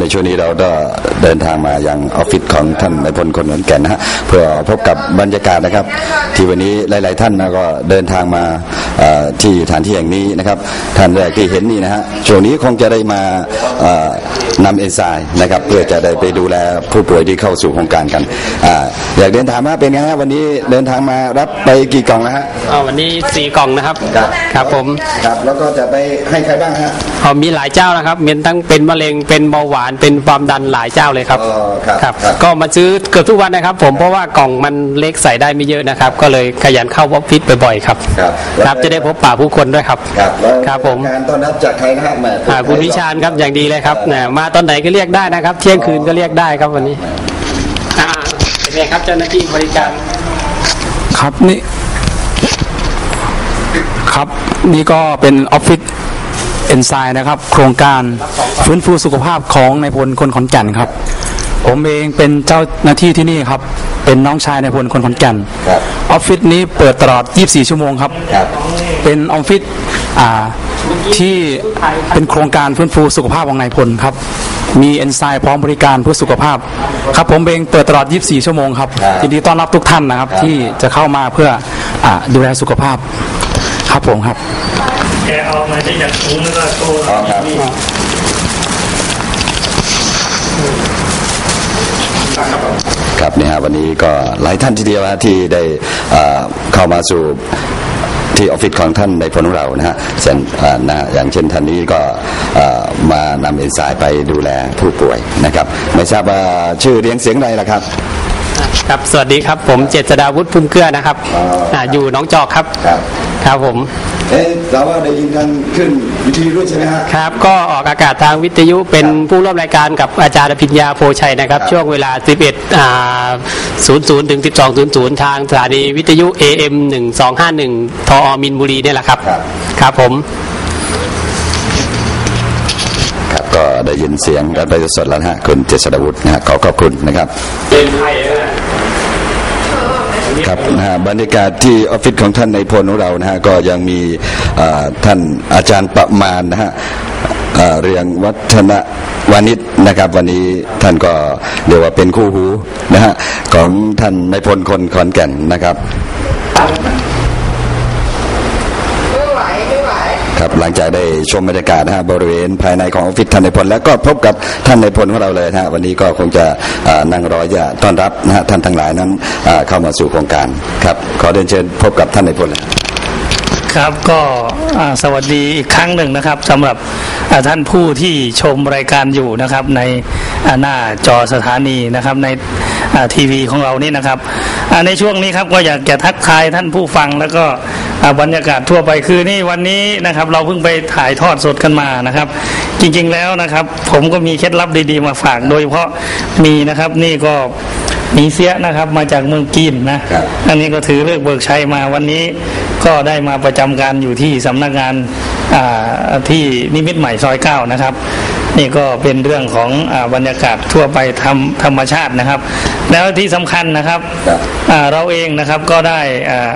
ในช่วงนี้เราก็เดินทางมายังออฟฟิศของท่านนายพลคนเหมือนแก่นนะฮะเพื่อพบกับบรรยากาศนะครับ ที่วันนี้หลาย ๆ ท่านนะก็เดินทางมาเอ่อที่สถานที่แห่งนี้นะครับ ท่านแรกที่เห็นนี่นะฮะช่วงนี้คงจะได้มาเอ่อนำเอนไซม์นะครับเพื่อจะได้ไปดูแลผู้ป่วยที่เข้าสู่โครงการกันอ่าอยากเดินทางมาเป็นไงฮะวันนี้เดินทางมารับไปกี่กล่องนะฮะอ่าวันนี้สี่กล่องนะครับครับครับผมครับแล้วก็จะไปให้ใครบ้างฮะอ๋อมีหลายเจ้านะครับมีทั้งเป็นมะเร็งเป็นเบาหวานเป็นความดันหลายเจ้าเลยครับอ๋อครับครับ ครับ ก็มาซื้อเกือบทุกวันนะครับ ผมเพราะว่ากล่องมันเล็กใส่ได้ไม่เยอะนะครับ ก็เลยขยันเข้าออฟฟิศบ่อยๆครับครับ ครับจะได้พบปะผู้คนด้วยครับ ครับแล้วครับผม การต้อนรับจากใครนะฮะแหม่อ่าคุณวิชาญครับอย่างดีเลยครับเนี่ยมาตอนไหนก็เรียกได้นะครับ เที่ยงคืนก็เรียกได้ครับวันนี้อ่าเป็นไงครับเจ้าหน้าที่บริการครับนี่ ครับนี่ก็เป็นออฟฟิศ เอนไซม์นะครับ โครงการฟื้นฟูสุขภาพของนายพลคนขอนแก่นครับ ผมเองเป็นเจ้าหน้าที่ที่นี่ครับ เป็นน้องชายนายพลคนขอนแก่นครับออฟฟิศนี้เปิดตลอด 24 ชั่วโมงครับครับเป็นออฟฟิศอ่าที่เป็นโครงการฟื้นฟูสุขภาพของนายพลครับ มีเอนไซม์พร้อมบริการเพื่อสุขภาพ ครับผมเองเปิดตลอด 24 ชั่วโมงครับครับยินดีต้อนรับทุกท่านนะครับที่จะเข้ามาเพื่ออาดูแลสุขภาพครับผมครับ แกเอามาได้จากถุงแล้วก็โตอ๋อครับ ครับเนี่ยฮะวันนี้ก็หลายท่านทีเดียวฮะที่ได้เอ่อเข้ามาสู่ที่ออฟฟิศของท่านในพลของเรานะฮะเช่นเอ่อนะอย่างเช่นท่านนี้ก็เอ่อมานำเอนไซม์ไปดูแลผู้ป่วยนะครับ ไม่ทราบว่าชื่อเรียงเสียงใดล่ะครับ ครับ สวัสดีครับ ผมเจษดาวุฒิพุ่มเกลือนะครับอ๋ออ่าอยู่หน้องจอกครับ ครับ ครับผมเอ๊ะเราว่าได้ยินกันขึ้นวิทยุด้วยใช่ไหมฮะครับ ก็ออกอากาศทางวิทยุเป็นผู้ร่วมรายการกับอาจารย์อภิญญาโพชัยนะครับครับ ช่วงเวลา 11อ่า00ถึง1200 ทางสถานีวิทยุ AM 1251ทอมินบุรีเนี่ยแหละครับ ครับครับผมครับก็ได้ยินเสียงกันไปสดๆแล้วนะฮะคุณเจษฎาวุฒินะฮะขอขอบคุณนะครับเป็นไทย ครับนะฮะบรรยากาศที่ออฟฟิศของท่านในพลของเรานะฮะก็ยังมีท่านอาจารย์ประมาณนะฮะเรียงวัฒนวานิชนะครับ วันนี้ท่านก็เรียกว่าเป็นคู่หูนะฮะของท่านในพลคนขอนแก่นนะครับ ครับหลังจากได้ชมบรรยากาศนะฮะบริเวณภายในของออฟฟิศท่านในพลแล้วก็พบกับท่านในพลของเราเลยนะฮะวันนี้ก็คงจะนั่งรอจะต้อนรับนะฮะท่านทั้งหลายนั้นเข้ามาสู่โครงการครับขอเรียนเชิญพบกับท่านในพลเลยครับก็สวัสดีอีกครั้งหนึ่งนะครับสำหรับท่านผู้ที่ชมรายการอยู่นะครับในหน้าจอสถานีนะครับในทีวีของเรานี่นะครับในช่วงนี้ครับก็อยากจะทักทายท่านผู้ฟังแล้วก็ บรรยากาศทั่วไปคือนี่วันนี้นะครับ เราเพิ่งไปถ่ายทอดสดกันมานะครับ จริงๆแล้วนะครับ ผมก็มีเคล็ดลับดีๆมาฝากโดยเฉพาะมีนะครับนี่ก็มีเสียนะครับมาจากเมืองจีนนะครับอันนี้ก็ถือเลิกษ์เบิกชัยมาวันนี้ก็ได้มาประจำการอยู่ที่สำนักงานอ่าที่นิมิตรใหม่ซอยเก้านะครับนี่ก็เป็นเรื่องของอาบรรยากาศทั่วไปธรรมธรรมชาตินะครับ แล้วที่สำคัญนะครับครับอ่าเราเองนะครับก็ได้อ่าอ่า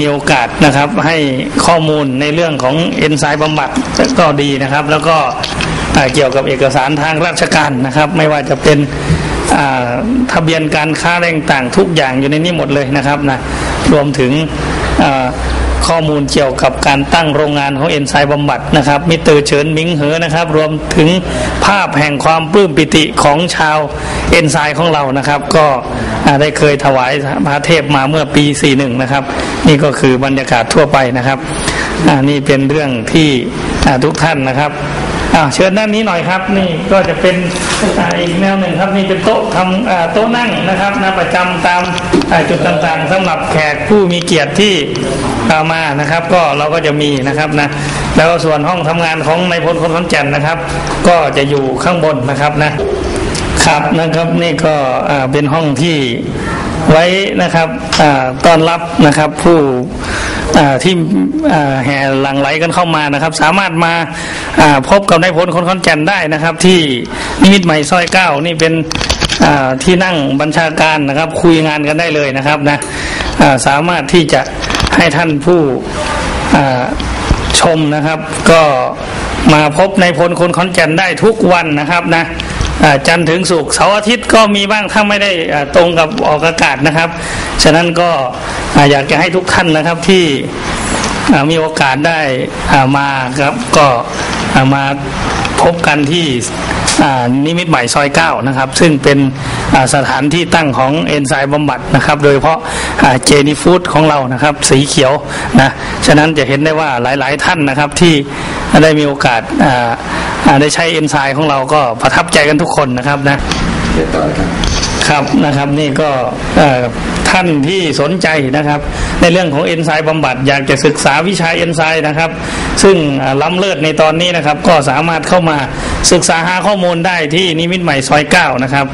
มีโอกาสนะครับให้ข้อมูลในเรื่องของเอนไซม์บำบัดก็ดีนะครับ แล้วก็เกี่ยวกับเอกสารทางราชการนะครับ ไม่ว่าจะเป็นทะเบียนการค้าแรงต่างทุกอย่างอยู่ในนี้หมดเลยนะครับนะรวมถึงอ ข้อมูลเกี่ยวกับการตั้งโรงงานของเอนไซม์บำบัดนะครับ มิเตอร์เฉินมิงเหอนะครับ รวมถึงภาพแห่งความปลื้มปิติของชาวเอนไซม์ของเรานะครับ ก็ได้เคยถวายพระเทพมาเมื่อปี 41 นะครับ นี่ก็คือบรรยากาศทั่วไปนะครับนี่เป็นเรื่องที่ทุกท่านนะครับ อ่าเชิญด้านนี้หน่อยครับ นี่ก็จะเป็นอีกแนวหนึ่งครับนี่เป็นโต๊ะทำโต๊ะนั่งนะครับนะประจำตามจุดต่างๆสำหรับแขกผู้มีเกียรติที่อ่ามานะครับ ก็เราก็จะมีนะครับนะแล้วส่วนห้องทำงานของนายพลคนขอนแก่นนะครับ ก็จะอยู่ข้างบนนะครับนะครับนะครับนี่ก็เป็นห้องที่ไว้นะครับต้อนรับนะครับผู้ ที่แห่หลั่งไหลกันเข้ามานะครับ สามารถมาพบกับนายพลคนขอนแก่นได้นะครับ ที่นิมิตรใหม่ซอยเก้านี่เป็นที่นั่งบัญชาการนะครับ คุยงานกันได้เลยนะครับนะสามารถที่จะให้ท่านผู้ชมนะครับ ก็มาพบในพลคนขอนแก่นได้ทุกวันนะครับนะ จันทร์ถึงศุกร์เสาร์อาทิตย์ก็มีบ้างถ้าไม่ได้ตรงกับออกอากาศนะครับ ฉะนั้นก็อยากจะให้ทุกท่านนะครับที่มีโอกาสได้มาครับก็มาพบกันที่นิมิตใหม่ซอยเก้านะครับ ซึ่งเป็นสถานที่ตั้งของเอนไซม์บำบัดนะครับ โดยเฉพาะเจนีฟูดของเรานะครับ สีเขียวนะ ฉะนั้นจะเห็นได้ว่าหลาย ๆ ท่านนะครับที่ได้มีโอกาสอ่า ได้ใช้เอนไซม์ของเราก็ประทับใจกันทุกคนนะครับนะเดี๋ยวต่อเลยครับครับนะครับนี่ก็เอ่อท่านที่สนใจนะครับ ในเรื่องของเอนไซม์บำบัดอยากจะศึกษาวิชาเอนไซม์นะครับซึ่งล้ำเลิศในตอนนี้นะครับ ก็สามารถเข้ามาศึกษาหาข้อมูลได้ที่นิมิตใหม่ซอยเก้านะครับ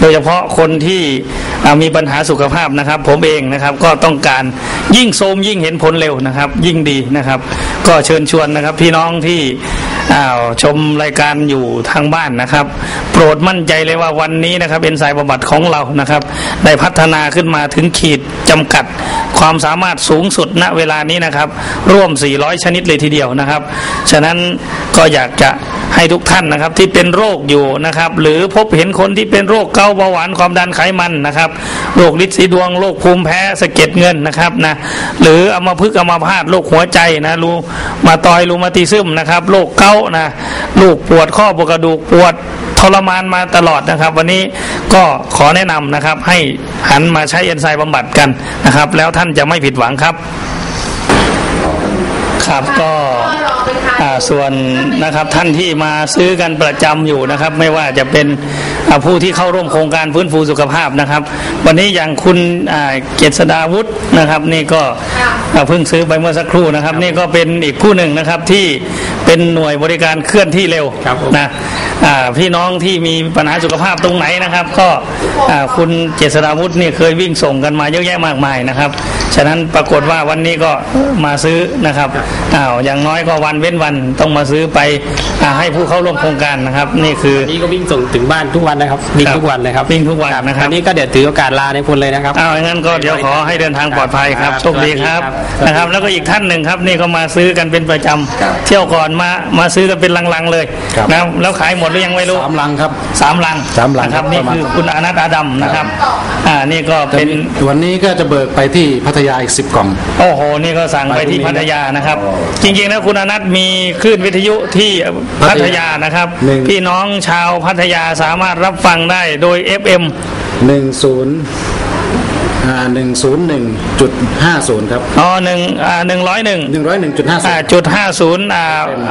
โดยเฉพาะคนที่มีปัญหาสุขภาพนะครับ ผมเองนะครับก็ต้องการยิ่งโทมยิ่งเห็นผลเร็วนะครับ ยิ่งดีนะครับ ก็เชิญชวนนะครับพี่น้องที่อ้าวชมรายการอยู่ทางบ้านนะครับ โปรดมั่นใจเลยว่าวันนี้นะครับเอนไซม์บำบัดของเรานะครับ ได้พัฒนาขึ้นมาถึงขีดจำกัด ความสามารถสูงสุดณเวลานี้นะครับ ร่วม 400 ชนิดเลยทีเดียวนะครับ ฉะนั้นก็อยากจะให้ทุกท่านนะครับที่เป็นโรคอยู่นะครับ หรือพบเห็นคนที่เป็นโรคเกาต์เบาหวานความดันไขมันนะครับ โรคลิดสีดวงโรคภูมิแพ้สะเก็ดเงินนะครับนะหรืออัมพฤกษ์อัมพาตโรคหัวใจนะรูมาตอยรูมาติซึมนะครับโรคเกาต์นะลูกปวดข้อปวดกระดูกปวดทรมานมาตลอดนะครับ วันนี้ก็ขอแนะนำนะครับให้หันมาใช้เอนไซม์บำบัดกันนะครับ แล้วท่านจะไม่ผิดหวังครับ ครับก็ ส่วนนะครับท่านที่มาซื้อกันประจำอยู่นะครับ ไม่ว่าจะเป็นอ่าผู้ที่เข้าร่วมโครงการฟื้นฟูสุขภาพนะครับ วันนี้อย่างคุณอ่าเกษดาวุฒินะครับ นี่ก็อ่าเพิ่งซื้อไปเมื่อสักครู่นะครับ นี่ก็เป็นอีกผู้หนึ่งนะครับที่เป็นหน่วยบริการเคลื่อนที่เร็วครับผมนะอ่าพี่น้องที่มีปัญหาสุขภาพตรงไหนนะครับ ก็อ่าคุณเจษฎาวุฒินี่เคยวิ่งส่งกันมาเยอะแยะมากมายนะครับ ฉะนั้นปรากฏว่าวันนี้ก็มาซื้อนะครับอ้าวอย่างน้อยก็วันเว้นวันต้องมาซื้อไปอ่าให้ผู้เข้าร่วมโครงการนะครับ นี่คือวันนี้ก็วิ่งส่งถึงบ้านทุกวันนะครับวิ่งครับทุกวันเลยครับวิ่งทุกวันนะครับอันนี้ก็เดี๋ยวถือโอกาสลาในพลเลยนะครับอ้าวอย่างนั้นก็เดี๋ยวขอให้เดินทางปลอดภัยครับครับโชคดีครับสวัสดีครับนะครับ แล้วก็อีกท่านหนึ่งครับนี่ก็มาซื้อกันเป็นประจครับำเที่ยวก่อนมามาซื้อกันเป็นลังๆเลยครับนะแล้วขายหมดหรือยังไม่รู้สามลังครับสามลังสามลังนะครับครับนี่ประมาณคือคุณอนัตอาดัมนะครับอ่านี่ก็จะเป็นมีวันนี้ก็จะเบิกไปที่พัทยาอีกสิบกล่องโอ้โหนี่ก็สั่งไปที่พัทยานะครับ จริงๆแล้วคุณอนัทมีคลื่นวิทยุที่พัทยานะครับ หนึ่ง พี่น้องชาวพัทยาสามารถรับฟังได้โดย FM หนึ่งศูนย์อ่าหนึ่งศูนย์หนึ่งจุดห้าศูนย์ครับอ๋อหนึ่งอ่าหนึ่งร้อยหนึ่งหนึ่งร้อยหนึ่งจุดห้าศูอ่านย์ จุดห้าศูนย์อ่า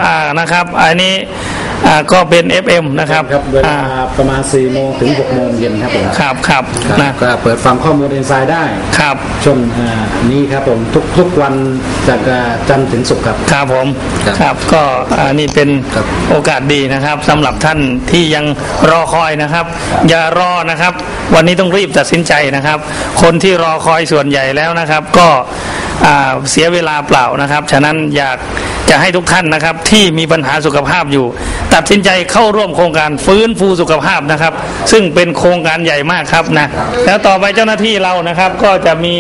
อ่านะครับ อันนี้อ่า ก็เป็น FM นะครับครับเวลาอ่าประมาณ4โมงถึง6โมงเย็นครับผมครับครับครับนะก็เปิดฟังข้อมูลเอนไซด์ได้ครับช่วงอ่านี้ครับผมทุกทุกวันจากอ่าจันทร์ถึงศุกร์ครับครับผมครับครับก็อันนี้เป็นครับโอกาสดีนะครับสำหรับท่านที่ยังรอคอยนะครับ อย่ารอนะครับ วันนี้ต้องรีบตัดสินใจนะครับ คนที่รอคอยส่วนใหญ่แล้วนะครับ ก็อ่า เสียเวลาเปล่านะครับ ฉะนั้นอยากจะให้ทุกท่านนะครับ ที่มีปัญหาสุขภาพอยู่ ตัดสินใจเข้าร่วมโครงการฟื้นฟูสุขภาพนะครับ ซึ่งเป็นโครงการใหญ่มากครับนะแล้วต่อไปเจ้าหน้าที่เรานะครับ ก็จะมี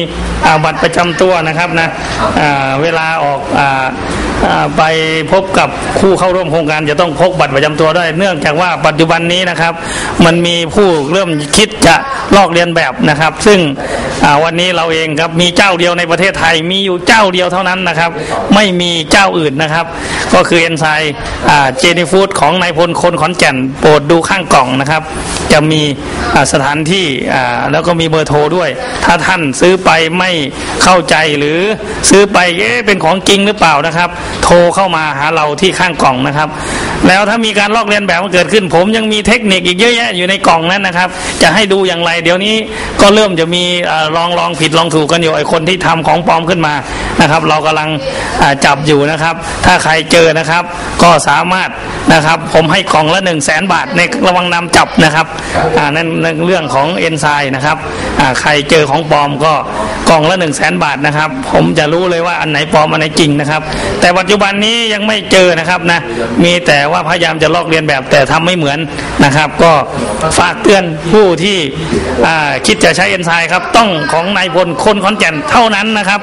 บัตรประจำตัวนะครับนะเวลาออกอา ไปพบกับคู่เข้าร่วมโครงการจะต้องพกบัตรประจำตัวด้วย เนื่องจากว่าปัจจุบันนี้นะครับ มันมีผู้เริ่มคิดจะลอกเลียนแบบนะครับ ซึ่งวันนี้เราเองครับมีเจ้าเดียวในประเทศไทยมีอยู่เจ้าเดียวเท่านั้นนะครับ ไม่มีเจ้าอื่นนะครับ ก็คือเอนไซม์เจนีฟูดของนายพลคนขอนแก่นโปรดดูข้างกล่องนะครับ จะมีสถานที่แล้วก็มีเบอร์โทรด้วย ถ้าท่านซื้อไปไม่เข้าใจหรือซื้อไปเอ๊ะเป็นของจริงหรือเปล่านะครับโทรรเข้ามาหาเราที่ข้างกล่องนะครับ แล้วถ้ามีการลอกเลียนแบบมันเกิดขึ้น ผมยังมีเทคนิคอีกเยอะแยะอยู่ในกล่องนั้นนะครับ จะให้ดูอย่างไร เดี๋ยวนี้ก็เริ่มจะมีอลองลองผิดลองถูกกันอยู่ไอคนที่ทำของปลอมขึ้นมานะครับ เรากำลังจับอยู่นะครับ ถ้าใครเจอนะครับ ก็สามารถนะครับ ผมให้กล่องละหนึ่งแสนบาทในระวังนำจับนะครับนั่นเรื่องของเอนไซม์นะครับใครเจอของปลอมก็ กล่องละหนึ่งแสนบาทนะครับ ผมจะรู้เลยว่าอันไหนปลอมอันไหนจริงนะครับ แต่ปัจจุบันนี้ยังไม่เจอนะครับนะมีแต่ว่าพยายามจะลอกเรียนแบบแต่ทำไม่เหมือนนะครับ ก็ฝากเตือนผู้ที่คิดจะใช้เอนไซม์ครับต้องของนายพลคนขอนแก่นเท่านั้นนะครับ